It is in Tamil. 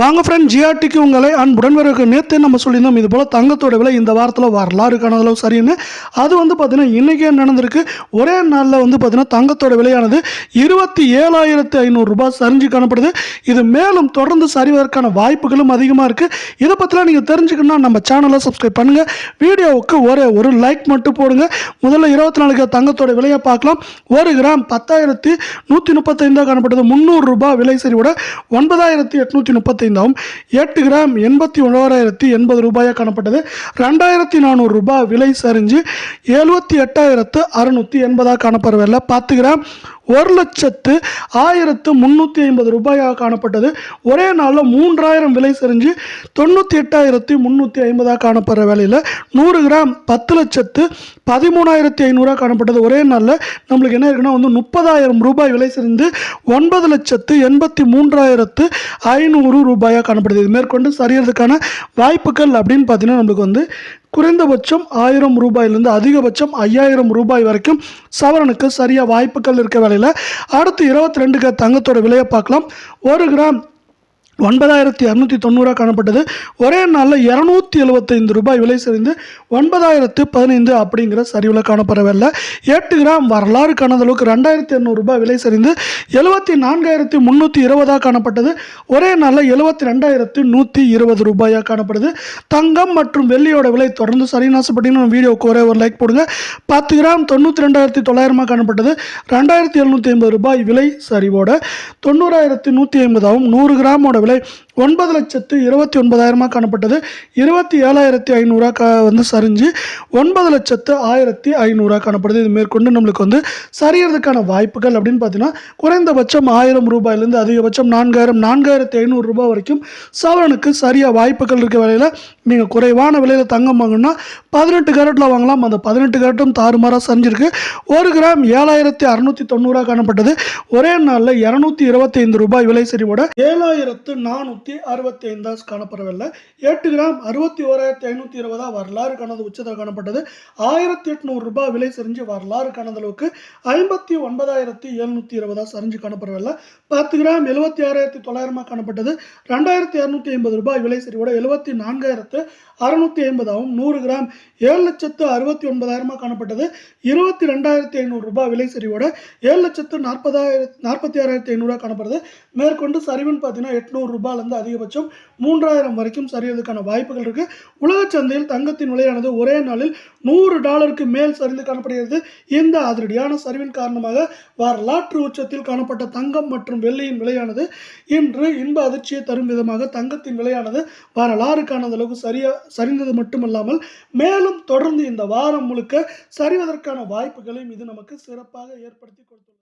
வாங்க ஃப்ரெண்ட் ஜிஆர்டிக்கு உங்களை அன்புடன் வரக்கு நேற்று நம்ம சொல்லியிருந்தோம் இது போல் தங்கத்தோட விலை இந்த வாரத்தில் வரலாறு காணதளவு சரின்னு அது வந்து பார்த்திங்கன்னா இன்றைக்கே நடந்திருக்கு? ஒரே நாளில் வந்து பார்த்திங்கன்னா தங்கத்தோட விலையானது இருபத்தி ஏழாயிரத்து ஐநூறுரூபா சரிஞ்சு காணப்படுது. இது மேலும் தொடர்ந்து சரிவதற்கான வாய்ப்புகளும் அதிகமாக இருக்குது இதை பற்றிலாம் நீங்கள் தெரிஞ்சுக்கணும்னா நம்ம சேனலை சப்ஸ்கிரைப் பண்ணுங்கள் வீடியோவுக்கு ஒரே ஒரு லைக் மட்டும் போடுங்க. முதல்ல இருபத்தி நாலுக்கு தங்கத்தோட விலையை பார்க்கலாம். ஒரு கிராம் பத்தாயிரத்தி நூற்றி முப்பத்தைந்தாக காணப்படுது. முந்நூறுரூபா விலை சரிவோட ஒன்பதாயிரத்தி எட்நூற்றி முப்பத்தைந்தாவும் எட்டு கிராம் எண்பத்தி ஒன்பதாயிரத்தி எண்பது ரூபாயாக காணப்பட்டது. ரெண்டாயிரத்தி நானூறு ரூபாய் விலை சரிஞ்சு எழுபத்தி எட்டாயிரத்து அறுநூற்றி எண்பதாக காணப்படவில்லை. பத்து கிராம் ஒரு லட்சத்து ஆயிரத்து முந்நூற்றி ஐம்பது ரூபாயாக காணப்பட்டது. ஒரே நாளில் மூன்றாயிரம் விலை செறிஞ்சு தொண்ணூற்றி எட்டாயிரத்தி முந்நூற்றி ஐம்பதாக காணப்படுற வேலையில் நூறு கிராம் பத்து லட்சத்து பதிமூணாயிரத்தி ஐநூறுரூவா காணப்பட்டது. ஒரே நாளில் நம்மளுக்கு என்ன இருக்குன்னா வந்து முப்பதாயிரம் ரூபாய் விலை செறிந்து ஒன்பது லட்சத்து எண்பத்தி மூன்றாயிரத்து ஐநூறு ரூபாயாக காணப்படுது. இது மேற்கொண்டு சரியறதுக்கான வாய்ப்புகள் அப்படின்னு பார்த்தீங்கன்னா நம்மளுக்கு வந்து குறைந்தபட்சம் ஆயிரம் ரூபாயிலிருந்து அதிகபட்சம் ஐயாயிரம் ரூபாய் வரைக்கும் சவரனுக்கு சரியாக வாய்ப்புகள் இருக்க வேலையில். அடுத்து இருபத்தி ரெண்டுக்கு தங்கத்தோட விலையை பார்க்கலாம். ஒரு கிராம் ஒன்பதாயிரத்தி இரநூத்தி தொண்ணூறாக காணப்பட்டது. ஒரே நாளில் இரநூத்தி எழுபத்தைந்து ரூபாய் விலை சரிந்து ஒன்பதாயிரத்து பதினைந்து அப்படிங்கிற சரிவில் காணப்படவில்லை. எட்டு கிராம் வரலாறு காணாத அளவுக்கு ரெண்டாயிரத்தி இரநூறுபா விலை சரிந்து எழுபத்தி நான்காயிரத்தி முந்நூற்றி இருபதாக காணப்பட்டது. ஒரே நாளில் எழுபத்தி ரெண்டாயிரத்து நூற்றி இருபது ரூபாயாக காணப்படுது. தங்கம் மற்றும் வெள்ளியோட விலை தொடர்ந்து சரின்னு வீடியோவுக்கு ஒரே ஒரு லைக் போடுங்க. பத்து கிராம் தொண்ணூற்றி ரெண்டாயிரத்தி தொள்ளாயிரமாக காணப்பட்டது. ரெண்டாயிரத்தி எழுநூற்றி ஐம்பது ரூபாய் விலை சரிவோட தொண்ணூறாயிரத்தி நூற்றி ஐம்பதாகவும் நூறு கிராமோட விலை ஒன்பது லட்சத்து இருபத்தி ஒன்பதாயிரமாக காணப்பட்டது. இருபத்தி ஏழாயிரத்தி ஐநூறுரூவா கா வந்து சரிஞ்சு ஒன்பது லட்சத்து ஆயிரத்தி ஐநூறுரூவா காணப்படுது. இது மேற்கொண்டு நம்மளுக்கு வந்து சரியறதுக்கான வாய்ப்புகள் அப்படின்னு பார்த்தீங்கன்னா குறைந்தபட்சம் ஆயிரம் ரூபாயிலேருந்து அதிகபட்சம் நான்காயிரம் நான்காயிரத்தி ஐநூறு ரூபாய் வரைக்கும் சவரனுக்கு சரியாக வாய்ப்புகள் இருக்க வேலையில் நீங்கள் குறைவான விலையில் தங்கம் வாங்கணும்னா பதினெட்டு கேரட்டில் வாங்கலாம். அந்த பதினெட்டு கேரட்டும் தாறுமாறாக சரிஞ்சிருக்கு. ஒரு கிராம் ஏழாயிரத்தி அறுநூற்றி தொண்ணூறாக காணப்பட்டது. ஒரே நாளில் இரநூத்தி இருபத்தி ஐந்து ரூபாய் விலை சரிவோட ஏழாயிரத்து நானூற்றி நூற்றி அறுபத்தி ஐந்தாஸ் காணப்படவில்லை. எட்டு கிராம் அறுபத்தி ஓராயிரத்தி ஐநூற்றி இருபதா வரலாறு காணது உச்சத்தில் காணப்பட்டது. ஆயிரத்தி எட்நூறு ரூபாய் விலை சரிஞ்சு வரலாறு காணது அளவுக்கு ஐம்பத்தி ஒன்பதாயிரத்தி எழுநூற்றி இருபதா சரிஞ்சு காணப்படவில்லை. பத்து கிராம் எழுபத்தி ஆறாயிரத்தி தொள்ளாயிரமாக காணப்பட்டது. ரெண்டாயிரத்தி இரநூத்தி ஐம்பது ரூபாய் விலை சரிவோட எழுபத்தி நான்காயிரத்து அறுநூற்றி ஐம்பதாகவும் நூறு கிராம் ஏழு லட்சத்து அறுபத்தி ஒன்பதாயிரமாக காணப்பட்டது. இருபத்தி ரெண்டாயிரத்தி ஐநூறு ரூபாய் விலை சரிவோட ஏழு லட்சத்து நாற்பதாயிரத்தி நாற்பத்தி ஆறாயிரத்தி ஐநூறுரூவா காணப்படுது. மேற்கொண்டு சரிவுன்னு பார்த்தீங்கன்னா எட்நூறு ரூபாயிலேருந்து வந்து அதிகபட்சம் மூன்றாயிரம் வரைக்கும் சரியறதுக்கான வாய்ப்புகள் இருக்குது உலக சந்தையில் தங்கத்தின் விலையானது ஒரே நாளில் நூறு டாலருக்கு மேல் சரிந்து காணப்படுகிறது. இந்த அதிரடியான சரிவின் காரணமாக வரலாற்று உச்சத்தில் காணப்பட்ட தங்கம் மற்றும் வெள்ளியின் விலையானது இன்று இன்ப அதிர்ச்சியை தரும் விதமாக தங்கத்தின் விலையானது வரலாறு காணாத அளவுக்கு சரியா சரிந்தது மட்டுமல்லாமல் மேலும் தொடர்ந்து இந்த வாரம் முழுக்க சரிவதற்கான வாய்ப்புகளையும் இது நமக்கு சிறப்பாக ஏற்படுத்தி கொடுத்துள்ளது.